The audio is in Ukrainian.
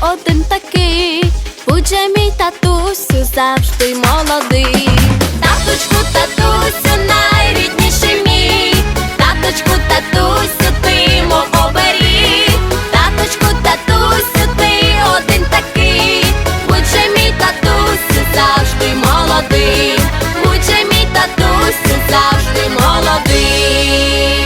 один такий, будже мій татусю завжди молодий. Таточку, татусю, найрідніший мій, таточку, татусю, ти мого оберіг, таточку, татусю, ти один такий, будже мій татусю завжди молодий, будже мій татусю завжди молодий.